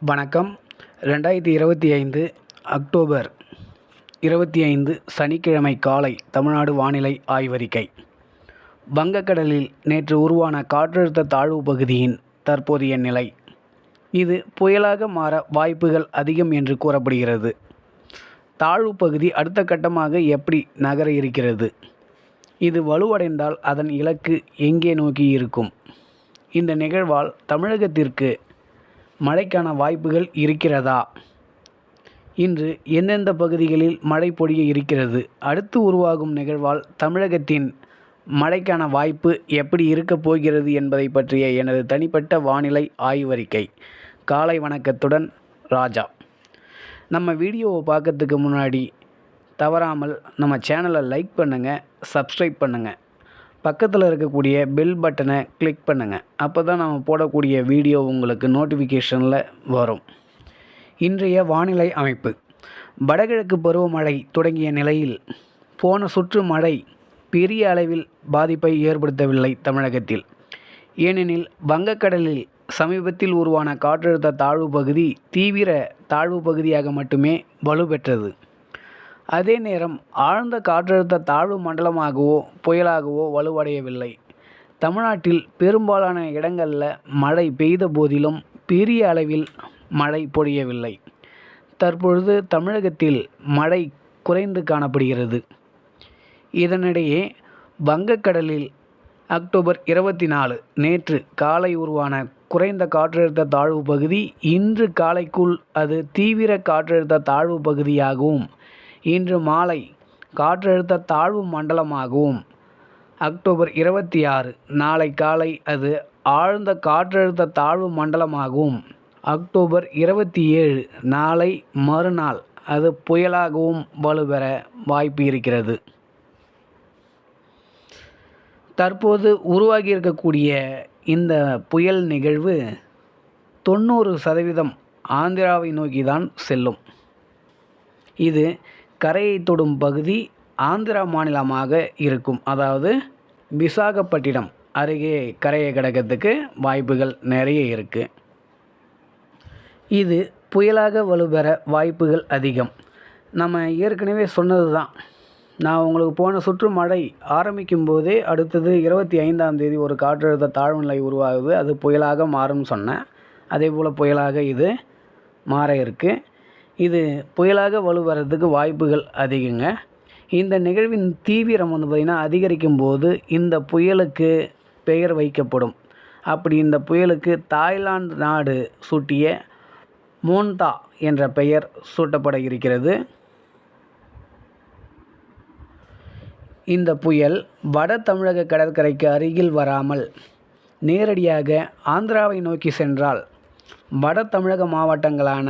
வணக்கம். ரெண்டாயிரத்தி இருபத்தி ஐந்து அக்டோபர் இருபத்தி ஐந்து சனிக்கிழமை காலை தமிழ்நாடு வானிலை ஆய்வறிக்கை. வங்கக்கடலில் நேற்று உருவான காற்றழுத்த தாழ்வு பகுதியின் தற்போதைய நிலை. இது புயலாக மாற வாய்ப்புகள் அதிகம் என்று கூறப்படுகிறது. தாழ்வு பகுதி அடுத்த கட்டமாக எப்படி நகர இருக்கிறது? இது வலுவடைந்தால் அதன் இலக்கு எங்கே நோக்கி இருக்கும்? இந்த நிகழ்வால் தமிழகத்திற்கு மழைக்கான வாய்ப்புகள் இருக்கிறதா? இன்று எந்தெந்த பகுதிகளில் மழை பொழிய இருக்கிறது? அடுத்து உருவாகும் நிகழ்வால் தமிழகத்தின் மழைக்கான வாய்ப்பு எப்படி இருக்கப் போகிறது என்பதை பற்றிய எனது தனிப்பட்ட வானிலை ஆய்வறிக்கை. காலை வணக்கத்துடன் ராஜா. நம்ம வீடியோவை பார்க்கறதுக்கு முன்னாடி தவறாமல் நம்ம சேனலை லைக் பண்ணுங்கள் சப்ஸ்கிரைப் பண்ணுங்கள் பக்கத்தில் இருக்கக்கூடிய பெல் பட்டனை கிளிக் பண்ணுங்கள் அப்போ தான் நம்ம போடக்கூடிய வீடியோ உங்களுக்கு நோட்டிஃபிகேஷனில் வரும். இன்றைய வானிலை அமைப்பு. வடகிழக்கு பருவமழை தொடங்கிய நிலையில் போன சுற்று மழை பெரிய அளவில் பாதிப்பை ஏற்படுத்தவில்லை தமிழகத்தில். ஏனெனில் வங்கக்கடலில் சமீபத்தில் உருவான காற்றழுத்த தாழ்வு பகுதி தீவிர தாழ்வு பகுதியாக மட்டுமே வலுப்பெற்றது. அதே நேரம் ஆழ்ந்த காற்றழுத்த தாழ்வு மண்டலமாகவோ புயலாகவோ வலுவடையவில்லை. தமிழ்நாட்டில் பெரும்பாலான இடங்களில் மழை பெய்த போதிலும் பெரிய அளவில் மழை பொழியவில்லை. தற்பொழுது தமிழகத்தில் மழை குறைந்து காணப்படுகிறது. இதனிடையே வங்கக்கடலில் அக்டோபர் இருபத்தி நாலு நேற்று காலை உருவான குறைந்த காற்றழுத்த தாழ்வு பகுதி இன்று காலைக்குள் அது தீவிர காற்றழுத்த தாழ்வு பகுதியாகவும் இன்று மாலை காற்றழுத்த தாழ்வு மண்டலமாகவும் அக்டோபர் இருபத்தி ஆறு நாளை காலை அது ஆழ்ந்த காற்றழுத்த தாழ்வு மண்டலமாகவும் அக்டோபர் இருபத்தி ஏழு நாளை மறுநாள் அது புயலாகவும் வலுப்பெற வாய்ப்பு இருக்கிறது. தற்போது உருவாகி இருக்கக்கூடிய இந்த புயல் நிகழ்வு தொண்ணூறு சதவீதம் ஆந்திராவை நோக்கி தான் செல்லும். இது கரையை தொடும் பகுதி ஆந்திரா மாநிலமாக இருக்கும். அதாவது விசாகப்பட்டினம் அருகே கரையை கிடக்கிறதுக்கு வாய்ப்புகள் நிறைய இருக்குது இது புயலாக வலுப்பெற வாய்ப்புகள் அதிகம். நம்ம ஏற்கனவே சொன்னது தான். நான் உங்களுக்கு போன சுற்று மழை ஆரம்பிக்கும் போதே அடுத்தது இருபத்தி ஐந்தாம் தேதி ஒரு காற்றழுத்த தாழ்வு நிலை உருவாகுது. அது புயலாக மாறும்னு சொன்னேன். அதே போல் புயலாக இது மாற இருக்குது இது புயலாக வலுவரத்துக்கு வாய்ப்புகள் அதிகங்க. இந்த நிகழ்வின் தீவிரம் வந்து பார்த்திங்கன்னா அதிகரிக்கும் போது இந்த புயலுக்கு பெயர் வைக்கப்படும். அப்படி இந்த புயலுக்கு தாய்லாந்து நாடு சூட்டிய மோன்தா என்ற பெயர் சூட்டப்பட இருக்கிறது. இந்த புயல் வட தமிழக கடற்கரைக்கு அருகில் வராமல் நேரடியாக ஆந்திராவை நோக்கி சென்றால் வட தமிழக மாவட்டங்களான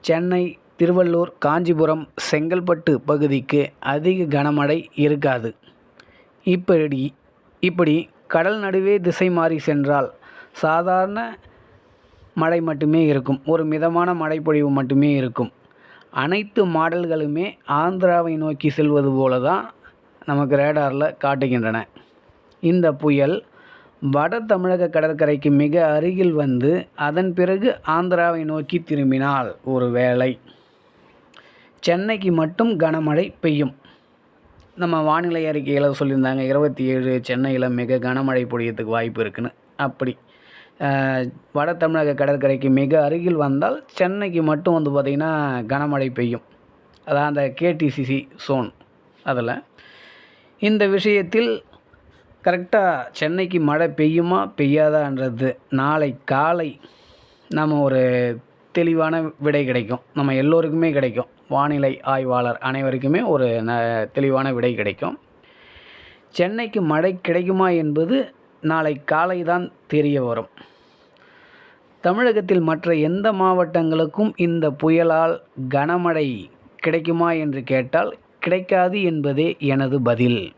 சென்னை திருவள்ளூர் காஞ்சிபுரம் செங்கல்பட்டு பகுதிக்கு அதிக கனமழை இருக்காது. இப்படி இப்படி கடல் நடுவே திசை மாறி சென்றால் சாதாரண மழை மட்டுமே இருக்கும். ஒரு மிதமான மழைப்பொழிவு மட்டுமே இருக்கும். அனைத்து மாடல்களுமே ஆந்திராவை நோக்கி செல்வது போல தான் நமக்கு ரேடாரில் காட்டுகின்றன. இந்த புயல் வட தமிழக கடற்கரைக்கு மிக அருகில் வந்து அதன் பிறகு ஆந்திராவை நோக்கி திரும்பினால் ஒரு வேளை. சென்னைக்கு மட்டும் கனமழை பெய்யும். நம்ம வானிலை அறிக்கையில் சொல்லியிருந்தாங்க இருபத்தி ஏழு சென்னையில் மிக கனமழை பொழியத்துக்கு வாய்ப்பு இருக்குன்னு. அப்படி. வட தமிழக கடற்கரைக்கு மிக அருகில் வந்தால் சென்னைக்கு மட்டும் வந்து பார்த்திங்கன்னா கனமழை பெய்யும். அதான் அந்த கேடிசிசி சோன் அதில். இந்த விஷயத்தில் கரெக்டாக சென்னைக்கு மழை பெய்யுமா பெய்யாதான்றது. நாளை காலை நம்ம ஒரு தெளிவான விடை கிடைக்கும். நம்ம எல்லோருக்குமே கிடைக்கும். வானிலை ஆய்வாளர் அனைவருக்குமே ஒரு ந தெளிவான விடை கிடைக்கும். சென்னைக்கு மழை கிடைக்குமா என்பது நாளை காலை தான் தெரிய வரும். தமிழகத்தில் மற்ற எந்த மாவட்டங்களுக்கும் இந்த புயலால் கனமழை கிடைக்குமா என்று கேட்டால் கிடைக்காது என்பதே எனது பதில்.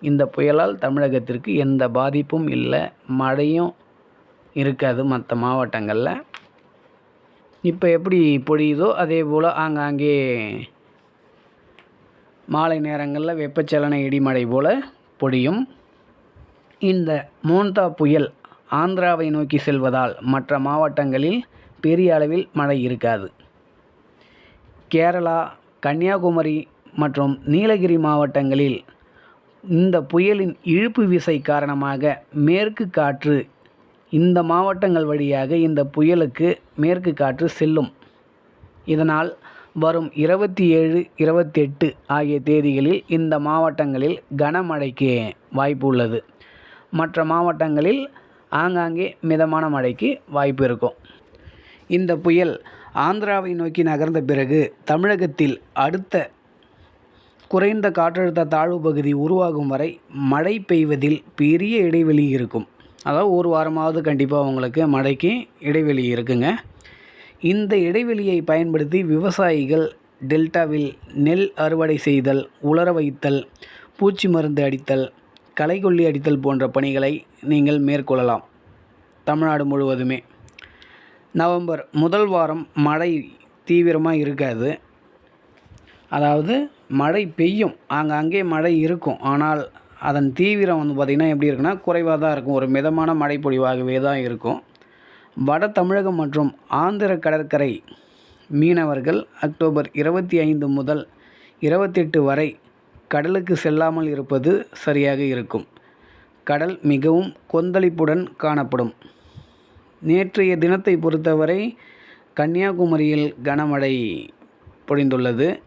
இந்த புயலால் தமிழகத்திற்கு எந்த பாதிப்பும் இல்லை. மழையும் இருக்காது மற்ற மாவட்டங்களில். இப்போ எப்படி பொழியுதோ அதே போல் ஆங்காங்கே மாலை நேரங்களில் வெப்பச்சலன இடிமழை போல் பொழியும். இந்த மோன்தா புயல் ஆந்திராவை நோக்கி செல்வதால் மற்ற மாவட்டங்களில் பெரிய அளவில் மழை இருக்காது. கேரளா கன்னியாகுமரி மற்றும் நீலகிரி மாவட்டங்களில் இந்த புயலின் இழுப்பு விசை காரணமாக மேற்கு காற்று இந்த மாவட்டங்கள் வழியாக இந்த புயலுக்கு மேற்கு காற்று செல்லும். இதனால் வரும் இருபத்தி ஏழு இருபத்தெட்டு ஆகிய தேதிகளில் இந்த மாவட்டங்களில் கனமழைக்கு வாய்ப்பு உள்ளது. மற்ற மாவட்டங்களில் ஆங்காங்கே மிதமான மழைக்கு வாய்ப்பு இருக்கும். இந்த புயல் ஆந்திராவை நோக்கி நகர்ந்த பிறகு தமிழகத்தில் அடுத்த குறைந்த காற்றழுத்த தாழ்வு பகுதி உருவாகும் வரை மழை பெய்வதில் பெரிய இடைவெளி இருக்கும். அதாவது ஒரு வாரமாவது கண்டிப்பாக உங்களுக்கு மழைக்கு இடைவெளி இருக்குங்க. இந்த இடைவெளியை பயன்படுத்தி விவசாயிகள் டெல்டாவில் நெல் அறுவடை செய்தல் உலர வைத்தல் பூச்சி மருந்து அடித்தல் களைக்கொல்லி அடித்தல் போன்ற பணிகளை நீங்கள் மேற்கொள்ளலாம். தமிழ்நாடு முழுவதுமே. நவம்பர் முதல் வாரம் மழை தீவிரமாக இருக்காது. அதாவது மழை பெய்யும். ஆங்காங்கே மழை இருக்கும். ஆனால் அதன் தீவிரம் வந்து பார்த்திங்கன்னா எப்படி இருக்குன்னா குறைவாக தான் இருக்கும். ஒரு மிதமான மழை பொழிவாகவே தான் இருக்கும். வட தமிழகம் மற்றும் ஆந்திர கடற்கரை மீனவர்கள் அக்டோபர் இருபத்தி ஐந்து முதல் இருபத்தெட்டு வரை கடலுக்கு செல்லாமல் இருப்பது சரியாக இருக்கும். கடல் மிகவும் கொந்தளிப்புடன் காணப்படும். நேற்றைய தினத்தை பொறுத்தவரை கன்னியாகுமரியில் கனமழை பொழிந்துள்ளது.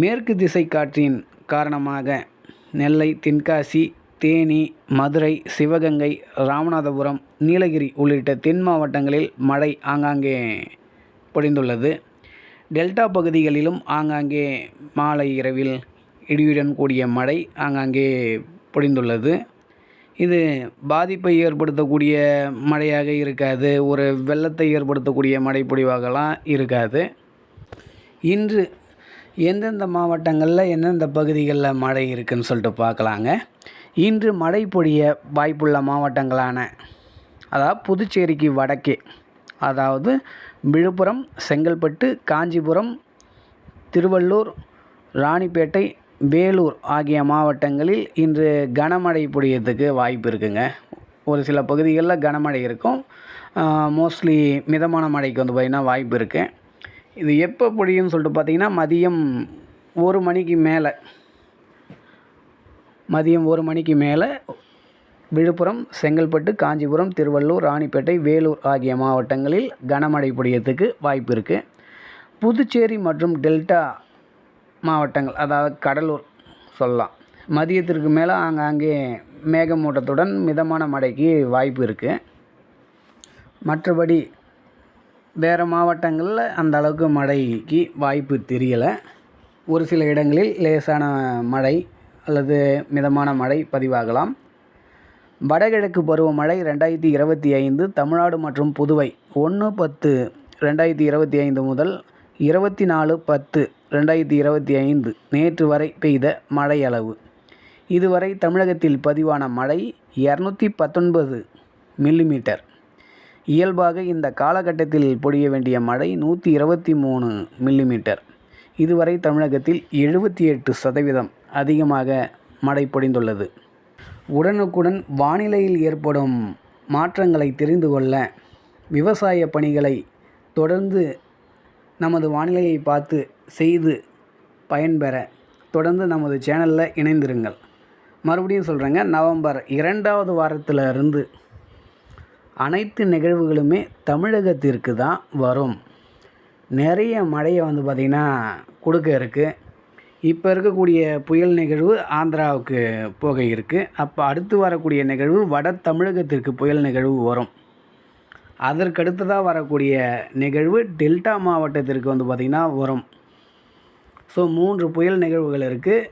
மேற்கு திசை காற்றின் காரணமாக நெல்லை தென்காசி தேனி மதுரை சிவகங்கை ராமநாதபுரம் நீலகிரி உள்ளிட்ட தென் மாவட்டங்களில் மழை ஆங்காங்கே பொழிந்துள்ளது. டெல்டா பகுதிகளிலும் ஆங்காங்கே மாலை இரவில் இடியுடன் கூடிய மழை ஆங்காங்கே பொழிந்துள்ளது. இது பாதிப்பை ஏற்படுத்தக்கூடிய மழையாக இருக்காது. ஒரு வெள்ளத்தை ஏற்படுத்தக்கூடிய மழை பொழிவாகலாம் இருக்காது. இன்று எந்தெந்த மாவட்டங்களில் எந்தெந்த பகுதிகளில் மழை இருக்குதுன்னு சொல்லிட்டு பார்க்கலாங்க. இன்று மழை பொழிய வாய்ப்புள்ள மாவட்டங்களான அதாவது புதுச்சேரிக்கு வடக்கே அதாவது விழுப்புரம் செங்கல்பட்டு காஞ்சிபுரம் திருவள்ளூர் ராணிப்பேட்டை வேலூர் ஆகிய மாவட்டங்களில் இன்று கனமழை பொழியறதுக்கு வாய்ப்பு இருக்குங்க. ஒரு சில பகுதிகளில் கனமழை இருக்கும். மோஸ்ட்லி மிதமான மழைக்கு வந்து பார்த்திங்கன்னா வாய்ப்பு இருக்குது இது எப்போ பொழியும்னு சொல்லிட்டு பார்த்தீங்கன்னா மதியம் ஒரு மணிக்கு மேலே. மதியம் ஒரு மணிக்கு மேலே விழுப்புரம் செங்கல்பட்டு காஞ்சிபுரம் திருவள்ளூர் ராணிப்பேட்டை வேலூர் ஆகிய மாவட்டங்களில் கனமழை பொழியறதுக்கு வாய்ப்பு இருக்குது புதுச்சேரி மற்றும் டெல்டா மாவட்டங்கள் அதாவது கடலூர் சொல்லலாம். மதியத்திற்கு மேலே ஆங்காங்கே மேகமூட்டத்துடன் மிதமான மழைக்கு வாய்ப்பு இருக்குது மற்றபடி வேறு மாவட்டங்களில் அந்த அளவுக்கு மழைக்கு வாய்ப்பு தெரியலை. ஒரு சில இடங்களில் லேசான மழை அல்லது மிதமான மழை பதிவாகலாம். வடகிழக்கு பருவமழை ரெண்டாயிரத்தி இருபத்தி ஐந்து தமிழ்நாடு மற்றும் புதுவை ஒன்று பத்து ரெண்டாயிரத்தி இருபத்தி ஐந்து முதல் இருபத்தி நாலு பத்து ரெண்டாயிரத்தி இருபத்தி ஐந்து நேற்று வரை பெய்த மழை அளவு இதுவரை தமிழகத்தில் பதிவான மழை இரநூத்தி பத்தொன்பது மில்லிமீட்டர். இயல்பாக இந்த காலகட்டத்தில் பொழிய வேண்டிய மழை நூற்றி இருபத்தி மூணு மில்லிமீட்டர் இதுவரை தமிழகத்தில் எழுபத்தி எட்டு சதவீதம் அதிகமாக மழை பொழிந்துள்ளது. உடனுக்குடன் வானிலையில் ஏற்படும் மாற்றங்களை தெரிந்து கொள்ள விவசாய பணிகளை தொடர்ந்து நமது வானிலையை பார்த்து செய்து பயன்பெற தொடர்ந்து நமது சேனலில் இணைந்திருங்கள். மறுபடியும் சொல்கிறேங்க நவம்பர் இரண்டாவது வாரத்தில் இருந்து அனைத்து நிகழ்வுகளுமே தமிழகத்திற்கு தான் வரும். நிறைய மழையை வந்து பார்த்திங்கன்னா கொடுக்க இருக்குது இப்போ இருக்கக்கூடிய புயல் நிகழ்வு ஆந்திராவுக்கு போக இருக்குது அப்போ அடுத்து வரக்கூடிய நிகழ்வு வட தமிழகத்திற்கு புயல் நிகழ்வு வரும். அதற்கடுத்ததாக வரக்கூடிய நிகழ்வு டெல்டா மாவட்டத்திற்கு வந்து பார்த்திங்கன்னா வரும். ஸோ மூன்று புயல் நிகழ்வுகள் இருக்குது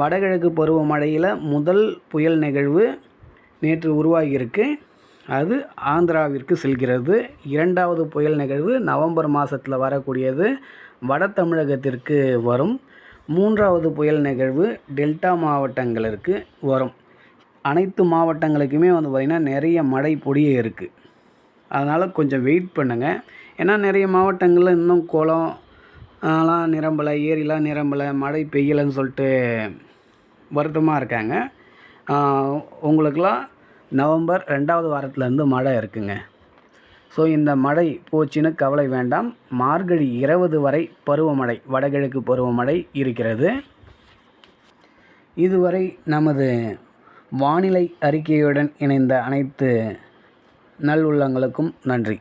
வடகிழக்கு பருவமழையில் முதல் புயல் நிகழ்வு நேற்று உருவாகியிருக்கு அது ஆந்திராவிற்கு செல்கிறது. இரண்டாவது புயல் நிகழ்வு நவம்பர் மாதத்தில் வரக்கூடியது. வட தமிழகத்திற்கு வரும். மூன்றாவது புயல் நிகழ்வு டெல்டா மாவட்டங்களுக்கு வரும். அனைத்து மாவட்டங்களுக்குமே வந்து பார்த்திங்கன்னா நிறைய மழை பொடியே இருக்குது அதனால் கொஞ்சம் வெயிட் பண்ணுங்கள் ஏன்னா நிறைய மாவட்டங்களில் இன்னும் குளம் எல்லாம் நிரம்பலை ஏரிலாம் நிரம்பலை மழை பெய்யலைன்னு சொல்லிட்டு வருத்தமாக இருக்காங்க. உங்களுக்கெல்லாம் நவம்பர் ரெண்டாவது வாரத்துலேருந்து மழை இருக்குங்க. ஸோ இந்த மழை போச்சுன்னு கவலை வேண்டாம். மார்கழி இருபது வரை பருவமழை வடகிழக்கு பருவமழை இருக்கிறது. இதுவரை நமது வானிலை அறிக்கையுடன் இணைந்த அனைத்து நல்லுள்ளங்களுக்கும் நன்றி.